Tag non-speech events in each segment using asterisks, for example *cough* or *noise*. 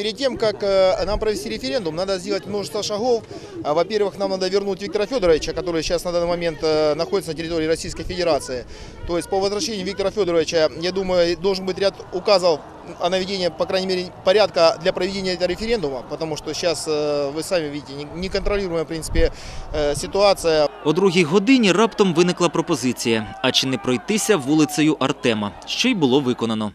Перед тем, как э, нам провести референдум, надо сделать множество шагов. А, Во-первых, нам надо вернуть Виктора Федоровича, который сейчас на данный момент э, находится на территории Российской Федерации. То есть по возвращению Виктора Федоровича, я думаю, должен быть ряд указов о наведении, по крайней мере, порядка для проведения этого референдума, потому что сейчас, э, вы сами видите, не- неконтролируемая, в принципе, э, ситуация. О другій годині раптом виникла пропозиція, а чи не пройтися вулицею Артема, що й було виконано.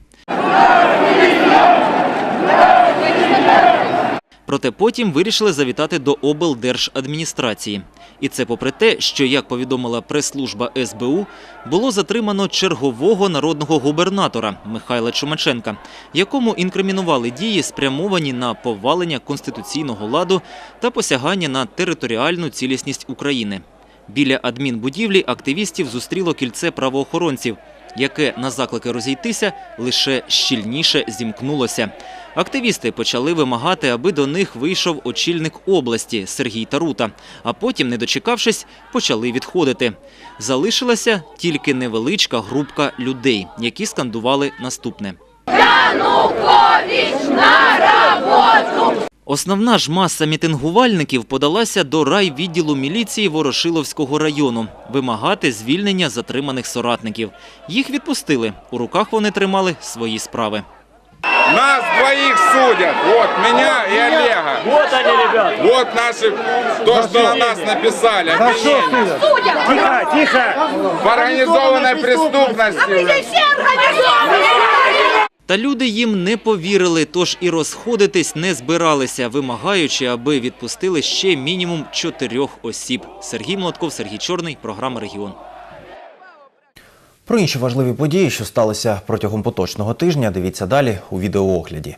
Проте потім вирішили завітати до облдержадміністрації. І це попри те, що, як повідомила прес-служба СБУ, було затримано чергового народного губернатора Михайла Чумаченка, якому інкримінували дії, спрямовані на повалення конституційного ладу та посягання на територіальну цілісність України. Біля адмінбудівлі активістів зустріло кільце правоохоронців, яке на заклики розійтися лише щільніше зімкнулося. Активісти почали вимагати, аби до них вийшов очільник області Сергій Тарута, а потім, не дочекавшись, почали відходити. Залишилася тільки невеличка групка людей, які скандували наступне. Основна ж маса мітингувальників подалася до райвідділу міліції Ворошиловського району вимагати звільнення затриманих соратників. Їх відпустили. У руках вони тримали свої справи. Нас двоих судят. Вот меня и Олега. Вот они, ребят. Вот наши, то, что на нас написали. обвинения. Тихо, тихо. В организованной преступности. Та люди їм не повірили, тож і розходитись не збиралися, вимагаючи, аби відпустили ще мінімум чотирьох осіб. Сергій Молотков, Сергій Чорний, програма Регіон. Про інші важливі події, що сталися протягом поточного тижня, дивіться далі у відеоогляді.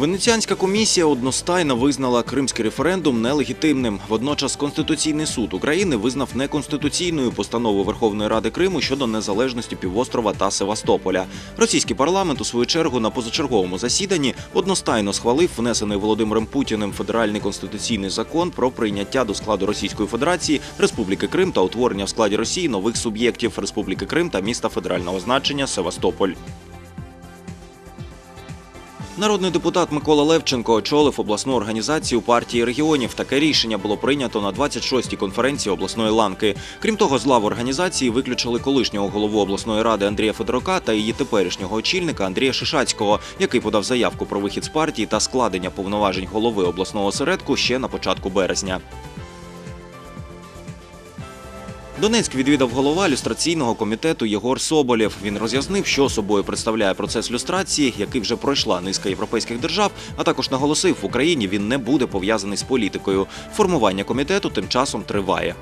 Венеціанська комісія одностайно визнала кримський референдум нелегітимним. Водночас Конституційний суд України визнав неконституційною постанову Верховної Ради Криму щодо незалежності півострова та Севастополя. Російський парламент у свою чергу на позачерговому засіданні одностайно схвалив внесений Володимиром Путіним федеральний конституційний закон про прийняття до складу Російської Федерації Республіки Крим та утворення в складі Росії нових суб'єктів Республіки Крим та міста федерального значення Севастополь. Народний депутат Микола Левченко очолив обласну організацію партії регіонів. Таке рішення було прийнято на 26-й конференції обласної ланки. Крім того, з лав організації виключили колишнього голову обласної ради Андрія Федорука та її теперішнього очільника Андрія Шишацького, який подав заявку про вихід з партії та складення повноважень голови обласного осередку ще на початку березня. Донецьк відвідав голова люстраційного комітету Єгор Соболєв. Він роз'яснив, що собою представляє процес люстрації, який вже пройшла низка європейських держав. А також наголосив, в Україні він не буде пов'язаний з політикою. Формування комітету тим часом триває.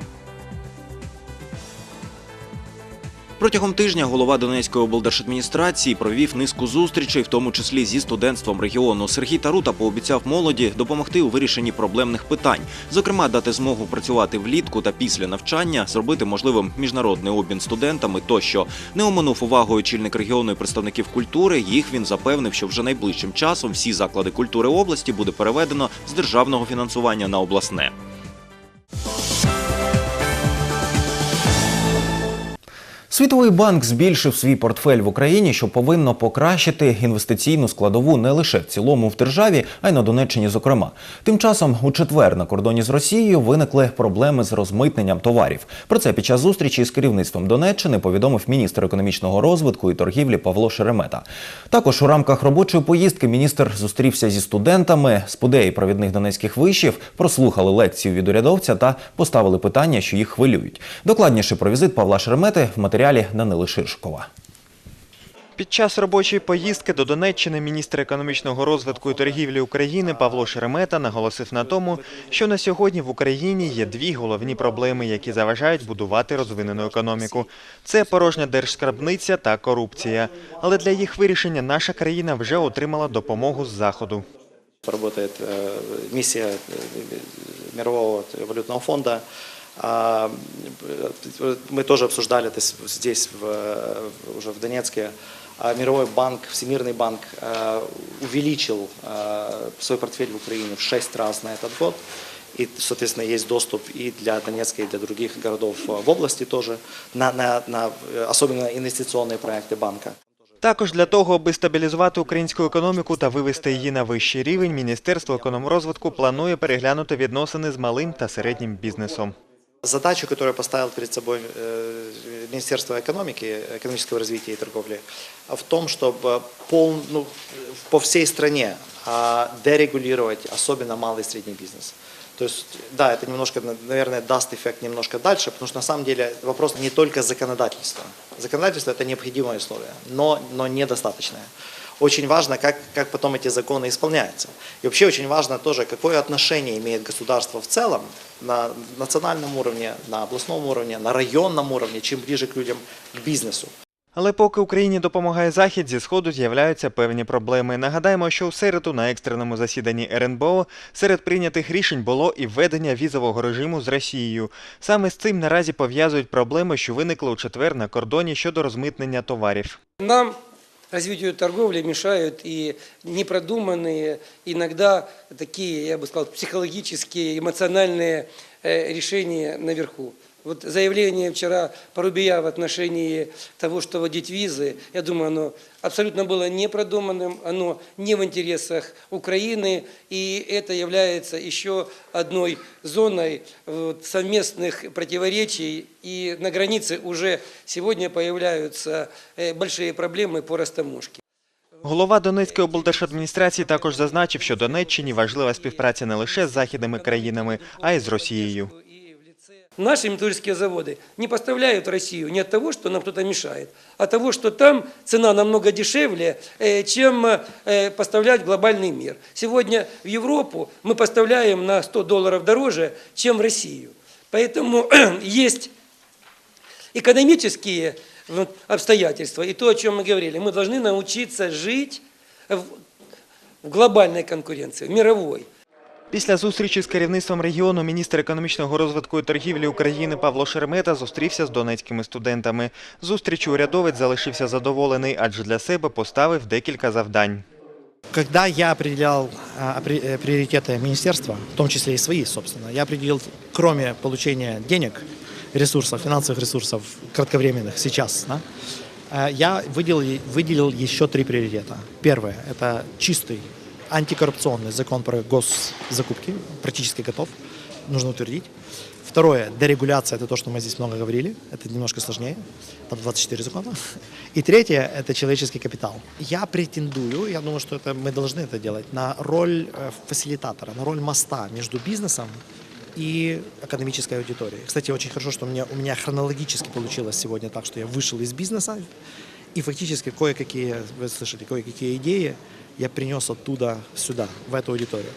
Протягом тижня голова Донецької облдержадміністрації провів низку зустрічей, в тому числі зі студентством регіону. Сергій Тарута пообіцяв молоді допомогти у вирішенні проблемних питань, зокрема, дати змогу працювати влітку та після навчання, зробити можливим міжнародний обмін студентами тощо. Не оминув увагою очільник регіону і представників культури. Їх він запевнив, що вже найближчим часом всі заклади культури області буде переведено з державного фінансування на обласне. Світовий банк збільшив свій портфель в Україні, що повинно покращити інвестиційну складову не лише в цілому в державі, а й на Донеччині. Зокрема, тим часом у четвер на кордоні з Росією виникли проблеми з розмитненням товарів. Про це під час зустрічі з керівництвом Донеччини повідомив міністр економічного розвитку і торгівлі Павло Шеремета. Також у рамках робочої поїздки міністр зустрівся зі студентами з подеї провідних донецьких вишів, прослухали лекцію від урядовця та поставили питання, що їх хвилюють. Докладніше про візит Павла Шеремети в матеріалі Данили Ширшкова. Під час робочої поїздки до Донеччини міністр економічного розвитку і торгівлі України Павло Шеремета наголосив на тому, що на сьогодні в Україні є дві головні проблеми, які заважають будувати розвинену економіку. Це порожня держскарбниця та корупція. Але для їх вирішення наша країна вже отримала допомогу з заходу. работает э, миссия э, Мирового валютного фонда. А, э, Мы тоже обсуждали это с- здесь, в, э, уже в Донецке. А Мировой банк, Всемирный банк э, увеличил э, свой портфель в Украине в 6 раз на этот год. и, соответственно, есть доступ и для Донецка, и для других городов э, в области тоже, на, на, на э, особенно инвестиционные проекты банка. Також для того, аби стабілізувати українську економіку та вивести її на вищий рівень, Міністерство економрозвитку планує переглянути відносини з малим та середнім бізнесом. Задачу, которую поставил перед собой э, Министерство экономики, экономического развития и торговли, а в том, чтобы пол, ну, по всей стране а, дерегулировать особенно малый и средний бизнес. То есть, да, это немножко, наверное, даст эффект немножко дальше, потому что на самом деле вопрос не только законодательства. Законодательство – это необходимое условие, но, но недостаточное. Очень важно, как, как потом эти законы исполняются. И вообще очень важно тоже, какое отношение имеет государство в целом на национальном уровне, на областном уровне, на районном уровне, чем ближе к людям, к бизнесу. Але поки Україні допомагає Захід, зі Сходу з'являються певні проблеми. Нагадаємо, що у середу на екстреному засіданні РНБО серед прийнятих рішень було і введення візового режиму з Росією. Саме з цим наразі пов'язують проблеми, що виникли у четвер на кордоні щодо розмитнення товарів. Нам развитию торговли мешают и непродуманные, иногда такие, я бы сказал, психологические, эмоциональные э, решения наверху. Вот заявление вчера Порубия в отношении того, что вводить визы, я думаю, оно абсолютно было непродуманным, оно не в интересах Украины, и это является еще одной зоной вот, совместных противоречий, и на границе уже сегодня появляются э, большие проблемы по растаможке. Голова Донецької облдержадміністрації також зазначив, що Донеччині важлива співпраця не лише з західними країнами, а й з Росією. Наши металлургические заводы не поставляют Россию не от того, что нам кто-то мешает, а от того, что там цена намного дешевле, э, чем э, поставлять в глобальный мир. Сегодня в Европу мы поставляем на 100 долларов дороже, чем в Россию. Поэтому *clears throat* есть экономические вот, обстоятельства и то, о чем мы говорили. Мы должны научиться жить в глобальной конкуренции, в мировой. Після зустрічі з керівництвом регіону міністр економічного розвитку і торгівлі України Павло Шеремета зустрівся з донецькими студентами. Зустрічі урядовець залишився задоволений, адже для себе поставив декілька завдань. Когда я определял а, опри- э, приоритеты министерства, в том числе и свои, собственно, я определил, кроме получения денег, ресурсов, финансовых ресурсов кратковременных сейчас, да, э, я выделил, е- выделил еще три приоритета. Первое – это чистый антикоррупционный закон про госзакупки, практически готов, нужно утвердить. Второе – дерегуляция, это то, что мы здесь много говорили, это немножко сложнее, там 24 закона. И третье – это человеческий капитал. Я претендую, я думаю, что это, мы должны это делать, на роль э, фасилитатора, на роль моста между бизнесом и академической аудиторией. Кстати, очень хорошо, что у меня, у меня хронологически получилось сегодня так, что я вышел из бизнеса, и фактически кое-какие, вы слышали, кое-какие идеи я принес оттуда сюда, в эту аудиторию.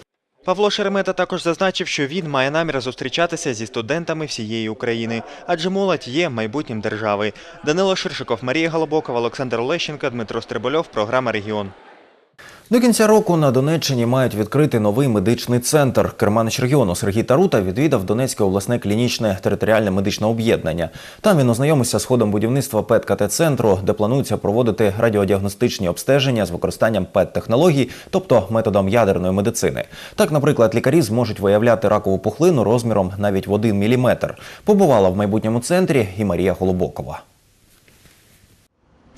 Павло Шеремета також зазначив, що він має намір зустрічатися зі студентами всієї України, адже молодь є майбутнім держави. Данило Ширшиков, Марія Голобокова, Олександр Олещенко, Дмитро Стрибольов, програма Регіон. До кінця року на Донеччині мають відкрити новий медичний центр. Керманич регіону Сергій Тарута відвідав Донецьке обласне клінічне територіальне медичне об'єднання. Там він ознайомився з ходом будівництва ПЕТ-КТ-центру, де планується проводити радіодіагностичні обстеження з використанням ПЕТ-технологій, тобто методом ядерної медицини. Так, наприклад, лікарі зможуть виявляти ракову пухлину розміром навіть в 1 міліметр. Побувала в майбутньому центрі і Марія Холобокова.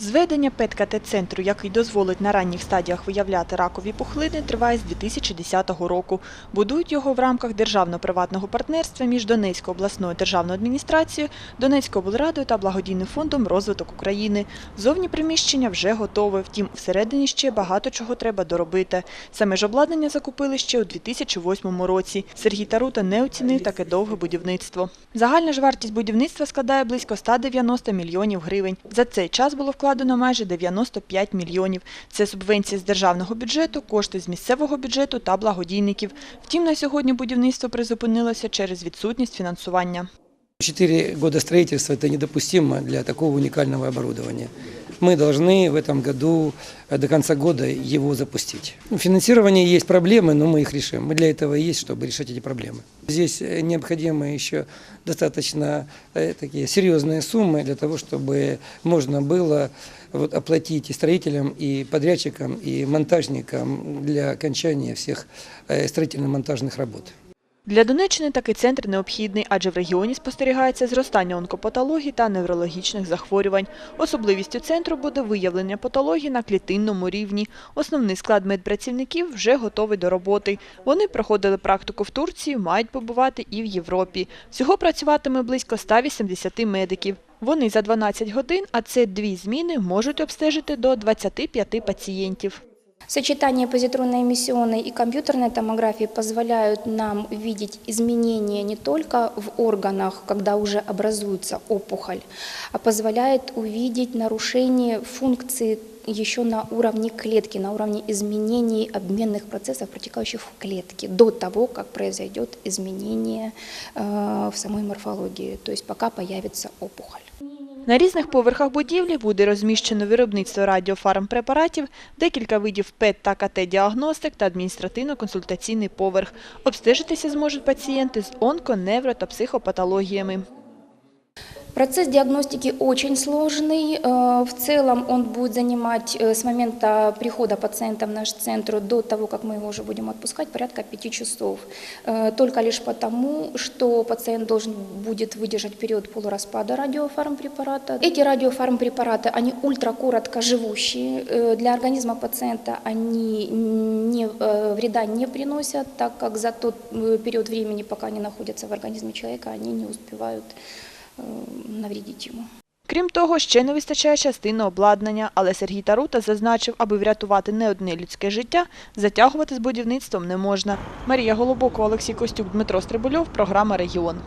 Зведення ПЕТ-КТ-центру, який дозволить на ранніх стадіях виявляти ракові пухлини, триває з 2010 року. Будують його в рамках державно-приватного партнерства між Донецькою обласною державною адміністрацією, Донецькою облрадою та благодійним фондом розвиток України. Зовні приміщення вже готове, втім, всередині ще багато чого треба доробити. Саме ж обладнання закупили ще у 2008 році. Сергій Тарута не оцінив таке довге будівництво. Загальна ж вартість будівництва складає близько 190 мільйонів гривень. За цей час було вкладено майже 95 мільйонів. Це субвенції з державного бюджету, кошти з місцевого бюджету та благодійників. Втім, на сьогодні будівництво призупинилося через відсутність фінансування. Четыре года строительства – это недопустимо для такого уникального оборудования. Мы должны в этом году э, до конца года его запустить. У финансирования есть проблемы, но мы их решим. Мы для этого есть, чтобы решать эти проблемы. Здесь э, необходимы еще достаточно э, такие серьезные суммы для того, чтобы можно было вот, оплатить и строителям, и подрядчикам, и монтажникам для окончания всех строительно-монтажных работ. Для Донеччини такий центр необхідний, адже в регіоні спостерігається зростання онкопатологій та неврологічних захворювань. Особливістю центру буде виявлення патологій на клітинному рівні. Основний склад медпрацівників вже готовий до роботи. Вони проходили практику в Турції, мають побувати і в Європі. Всього працюватиме близько 180 медиків. Вони за 12 годин, а це дві зміни, можуть обстежити до 25 пацієнтів. Сочетание позитронно-эмиссионной и компьютерной томографии позволяют нам видеть изменения не только в органах, когда уже образуется опухоль, а позволяет увидеть нарушение функции еще на уровне клетки, на уровне изменений обменных процессов, протекающих в клетке, до того, как произойдет изменение э, в самой морфологии, то есть пока появится опухоль. На різних поверхах будівлі буде розміщено виробництво радіофармпрепаратів, декілька видів ПЕТ та КТ-діагностик та адміністративно-консультаційний поверх. Обстежитися зможуть пацієнти з онко, невро та психопатологіями. Процесс диагностики очень сложный. Э, В целом он будет занимать э, с момента прихода пациента в наш центр до того, как мы его уже будем отпускать, порядка пяти часов. Э, Только лишь потому, что пациент должен будет выдержать период полураспада радиофармпрепарата. Эти радиофармпрепараты, они ультракоротко живущие. Для организма пациента они не, вреда не приносят, так как за тот период времени, пока они находятся в организме человека, они не успевают э, навредить ему. Крім того, ще не вистачає частини обладнання, але Сергій Тарута зазначив, аби врятувати не одне людське життя, затягувати з будівництвом не можна. Марія Голубокова, Олексій Костюк, Дмитро Стрибульов, програма «Регіон».